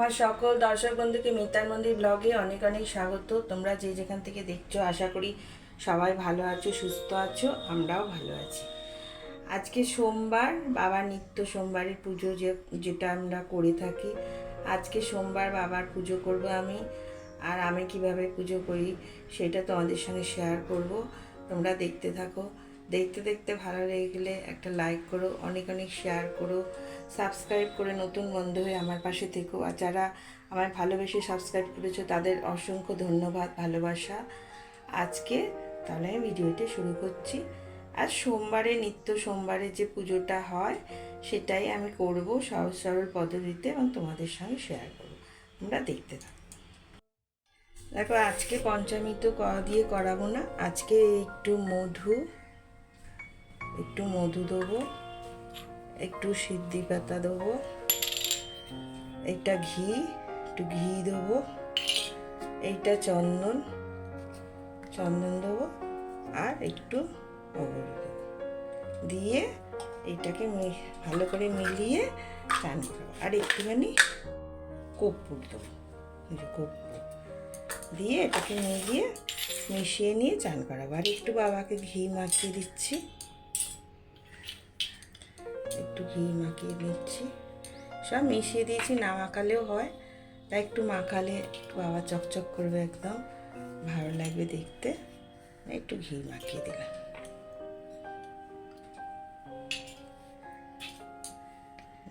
আমার সকল দর্শক বন্ধুকে মিতার মন্দির ব্লগে অনেক অনেক স্বাগত। তোমরা যে যেখান থেকে দেখছ, আশা করি সবাই ভালো আছো, সুস্থ আছো, আমরাও ভালো আছি। আজকে সোমবার, বাবার নিত্য সোমবারের পুজো যে, যেটা আমরা করে থাকি, আজকে সোমবার বাবার পুজো করব আমি। আর আমি কীভাবে পুজো করি, সেটা তোমাদের সঙ্গে শেয়ার করব। তোমরা দেখতে থাকো। দেখতে দেখতে ভালো লেগে গেলে একটা লাইক করো, অনেক অনেক শেয়ার করো সাবস্ক্রাইব করে নতুন বন্ধু হয়ে আমার পাশে থেকো। আর যারা আমার ভালোবেসে সাবস্ক্রাইব করেছ, তাদের অসংখ্য ধন্যবাদ, ভালোবাসা। আজকে তাহলে আমি ভিডিওটি শুরু করছি। আর সোমবারে, নিত্য সোমবারে যে পুজোটা হয়, সেটাই আমি করব সহজ সরল পদ্ধতিতে এবং তোমাদের সঙ্গে শেয়ার করব। আমরা দেখতে থাকো। দেখো, আজকে পঞ্চামৃত দিয়ে করাবো না, আজকে একটু মধু একটু মধু দেবো, একটু সিদ্ধি পাতা দেবো, একটা ঘি, একটু ঘি দেবো এইটা চন্দন চন্দন দেবো আর একটু অগর দেবো। দিয়ে এটাকে ভালো করে মিলিয়ে চান আর একটুখানি কর্পূর দেবো কর্পূর দিয়ে এটাকে মিলিয়ে মিশিয়ে নিয়ে চান করাবো। আর একটু বাবাকে ঘি মাখিয়ে দিচ্ছি। একটু ঘি মাখিয়ে নিচ্ছি। সব মিশিয়ে দিয়েছি, না মাখালেও হয়। তাই একটু মাখালে একটু বাবা চকচক করবে একদম। ভালো লাগবে দেখতে। একটু ঘি মাখিয়ে দিলাম।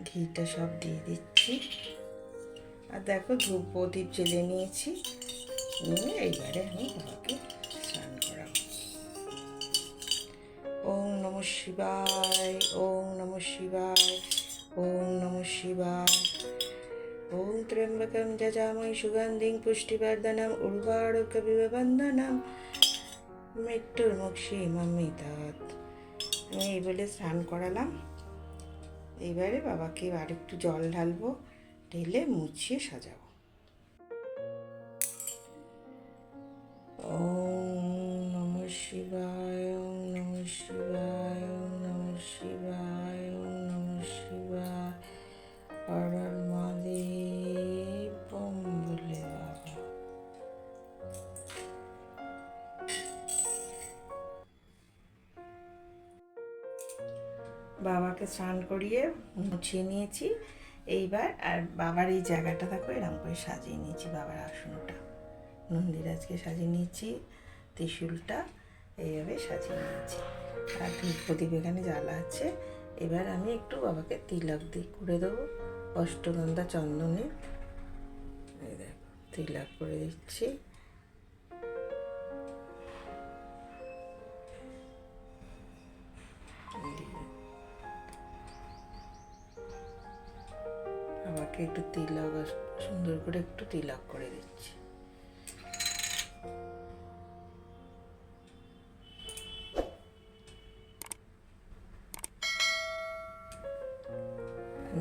ঘিটা সব দিয়ে দিচ্ছি। আর দেখো ধূপ প্রদীপ জেলে নিয়েছি। নিয়ে এইবারে আমি বাবাকে স্নান করাবো। ওম নম শিবায়, ওম শিবায়। ওম নম শিবায়। ওম ত্র্যম্বকম যজাময় সুগন্ধিং পুষ্টিবর্ধনম উর্বারুকবিব বন্ধনম মৃত্যুর্মুক্ষী মমিতাত। আমি এই বলে স্নান করালাম। এইবারে বাবাকে আর একটু জল ঢালবো, ঢেলে মুছিয়ে সাজাবো। ওম নম শিবায়। বাবাকে স্নান করিয়ে মুছিয়ে নিয়েছি। এইবার আর বাবার এই জায়গাটা দেখো এরকম করে সাজিয়ে নিয়েছি বাবার আসনটা। নন্দিরাজকে সাজিয়ে নিয়েছি, ত্রিশুলটা এইভাবে সাজিয়ে নিয়েছি। আর প্রদীপ এখানে জ্বালা আছে। এবার আমি একটু বাবাকে তিলক দিয়ে করে দেবো, অষ্টগন্ধা চন্দনের। এই দেখো, তিলক করে দিচ্ছি। আমাকে একটু তিলক সুন্দর করে একটু তিলক করে দিচ্ছি।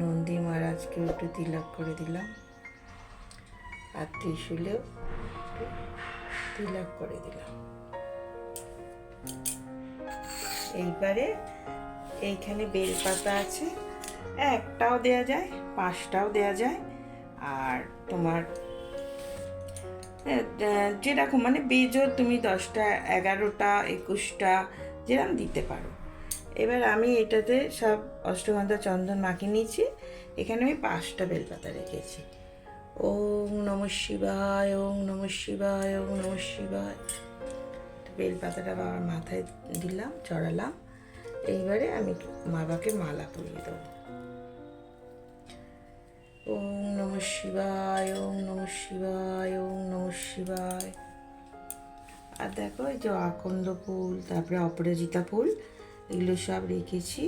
নন্দী মহারাজকে একটু তিলক করে দিলাম। আর ত্রিশুলেও তিলক করে দিলাম। এইবারে এইখানে বেলপাতা আছে। একটাও দেয়া যায়, পাঁচটাও দেয়া যায়। আর তোমার যেরকম মানে বেজোর তুমি দশটা, এগারোটা, একুশটা যেরকম দিতে পারো। এবার আমি এটাতে সব অষ্টগন্ধা চন্দন মাখিয়ে নিয়েছি। এখানে আমি পাঁচটা বেলপাতা রেখেছি। ওম নম শিবায়, ওম নম শিবায়, ওম নম শিবায়। বেলপাতাটা বাবার মাথায় দিলাম, চড়ালাম। এইবারে আমি বাবাকে মালা পরিয়ে দেবো। ওম নম শিবায়, ওম নম শিবায়, ওম নম শিবায়। আর দেখো এই যে আকন্দ ফুল, তারপরে অপরাজিতা ফুল, এগুলো সব রেখেছি।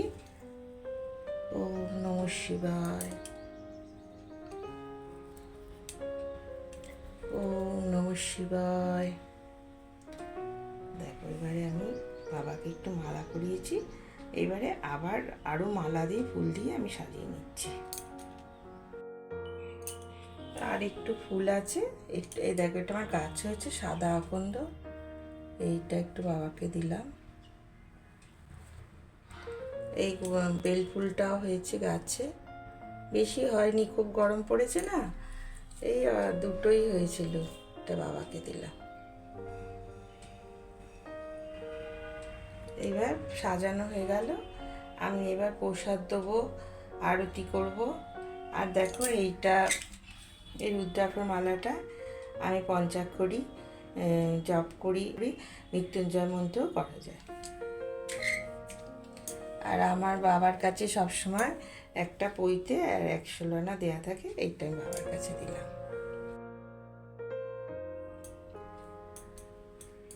ওম নম শিবায়। ওম নম শিবায়। দেখো এবারে আমি বাবাকে একটু মালা করিয়েছি। এবারে আবার আরও মালা দিয়ে ফুল দিয়ে আমি সাজিয়ে নিচ্ছি। আর একটু ফুল আছে। একটু, এই দেখো, এটা আমার গাছ হয়েছে সাদা আকন্দ। এইটা একটু বাবাকে দিলাম। এই বেল ফুলটাও হয়েছে গাছে। বেশি হয়নি, খুব গরম পড়েছে না? এই দুটোই হয়েছিল, এটা বাবাকে দিলাম। এবার সাজানো হয়ে গেল। আমি এবার প্রসাদ দেবো, আরতি করব। আর দেখো, এইটা এই রুদ্রাক্ষর মালাটা আমি পঞ্চাক্ষরি জপ করি মৃত্যুঞ্জয় মন্ত্র করা যায়। আর আমার বাবার কাছে সবসময় একটা পইতে আর এক ষোলোনা দেওয়া থাকে এইটা আমি বাবার কাছে দিলাম।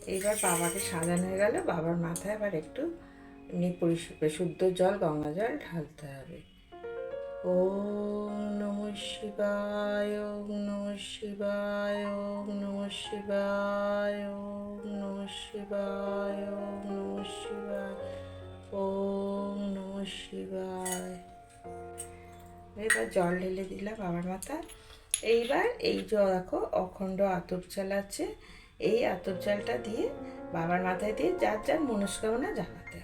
এইবার বাবাকে সাজানো হয়ে গেল, বাবার মাথায় আবার একটু এমনি পরিশু- শুদ্ধ জল, গঙ্গা জল ঢালতে হবে। ওম নম শিবায়, ওম নম শিবায়, ওম নম শিবায়, ওম নম শিবায়, ওম নম এবার জল ঢেলে দিলাম বাবার মাথায়। এইবার এই যে দেখো অখণ্ড আতপ চাল আছে, এই আতপ চালটা দিয়ে বাবার মাথায় দিয়ে যার যার মনস্কামনা জানাতে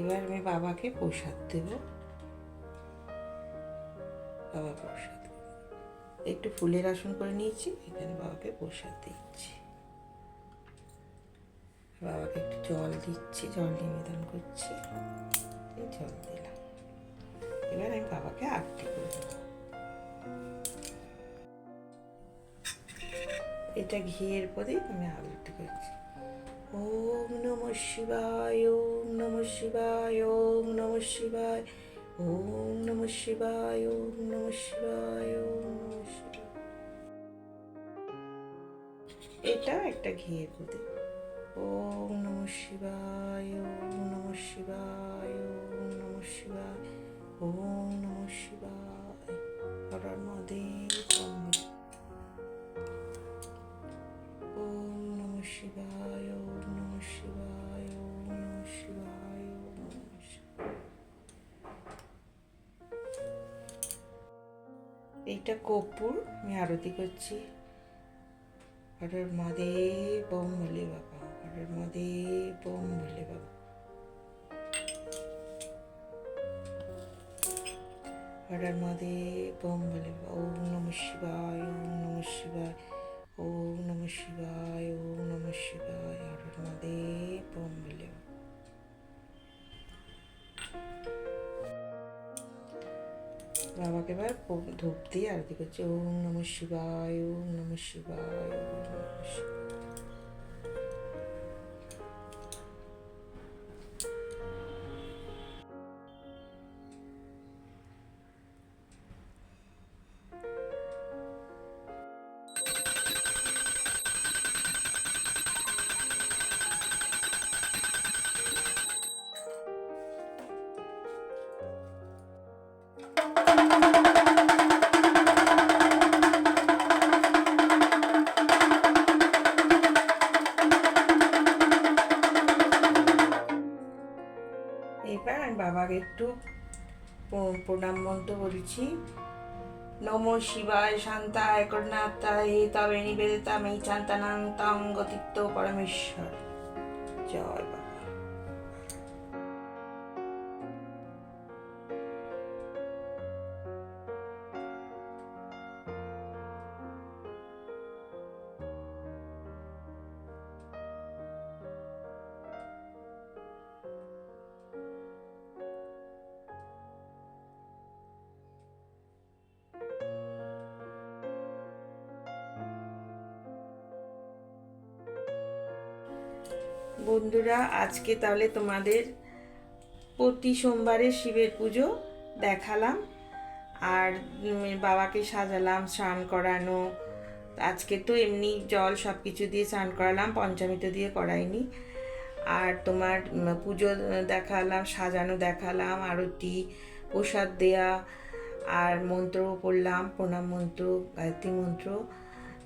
এবার আমি বাবাকে প্রসাদ দেব। বাবা প্রসাদ একটু ফুলের আসন করে নিয়েছি, এখানে বাবাকে প্রসাদ দিচ্ছি। বাবাকে একটু জল দিচ্ছি, জল নিবেদন করছি। এই জল দিলাম। এবার আমি বাবাকে আরতি করে দেবো। এটা ঘিয়ের প্রদীপ, আমি আরতি করছি। ওম নম শিবায় ওম নম শিবায় ওম নম শিবায় ওম নম শিবায় ওম নম শিবায় ওম নম শিবায় এটা একটা ঘিয়ের প্রদীপ ওম নম শিবায় ওম নম শিবায় ওম নম শিবায় ওম নম শিবায় ওম নম শিবায় এইটা কর্পূর আমি আরতি করছি। হরের মহাদেব বোম বলে বাবা, হরের মহাদেব বোম বলে বাবা। হরের মহাদেব বোম বলে ওম নম শিবায়, ওম নম শিবায়, ওম নম শিবায়, ওম নম শিবায়, হরের মহাদেব ওম বলে বাবা। বাবাকে এবার ধূপ দিয়ে আরতি করছে। ওম নম শিবায়, ওম নম শিবায়, ওম নম শিবায়। বাবাকে একটু প্রণাম মন্ত্র বলছি। নম শিবায় শান্তায় করুণাত্তায় তবে নিবেদিতা মেই চান্তানান্তং গতিত্ব পরমেশ্বর। জয় বন্ধুরা, আজকে তাহলে তোমাদের প্রতি সোমবারে শিবের পুজো দেখালাম। আর বাবাকে সাজালাম, স্নান করানো। আজকে তো এমনি জল সব কিছু দিয়ে স্নান করালাম, পঞ্চামৃত দিয়ে করাইনি। আর তোমার পুজো দেখালাম, সাজানো দেখালাম, আরতি, প্রসাদ দেয়া, আর মন্ত্র পড়লাম, প্রণাম মন্ত্র, গায়ত্রী মন্ত্র।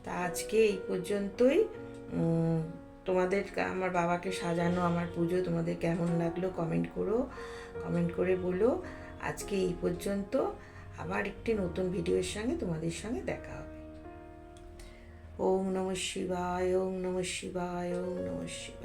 তা আজকে এই পর্যন্তই তোমাদের আমার বাবাকে সাজানো, আমার পুজো তোমাদের কেমন লাগল কমেন্ট করো কমেন্ট করে বলো। আজকে এই পর্যন্ত আবার একটি নতুন ভিডিওর সঙ্গে তোমাদের সঙ্গে দেখা হবে। ওম নম শিবায়, ওম নম শিবায়, ওম নম শিবায়।